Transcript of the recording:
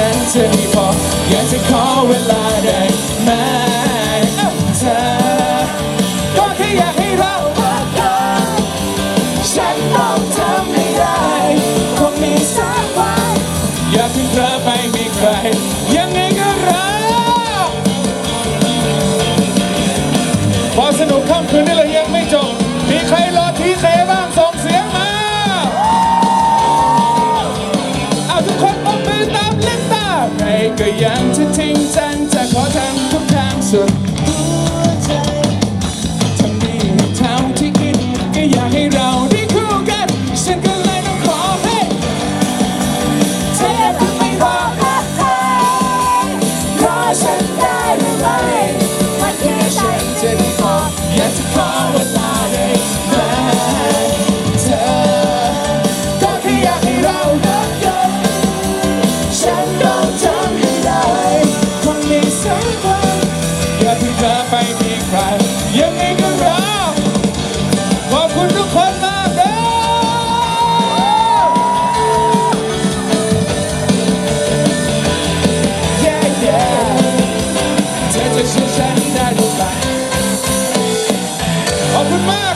ฉันจะไม่พออยากจะขอเวลาได้ไหมเธอก็แค่อยากให้เรารักกันฉันต้องทำให้ได้คงมีสักวันอย่าเพิ่งเพลอไปมีใคร ยังไงก็รักพอสนุกค่ำคืนนี้เลย ก็ยังจะทิ้งจันจะขอทำทุกทางสุด open man?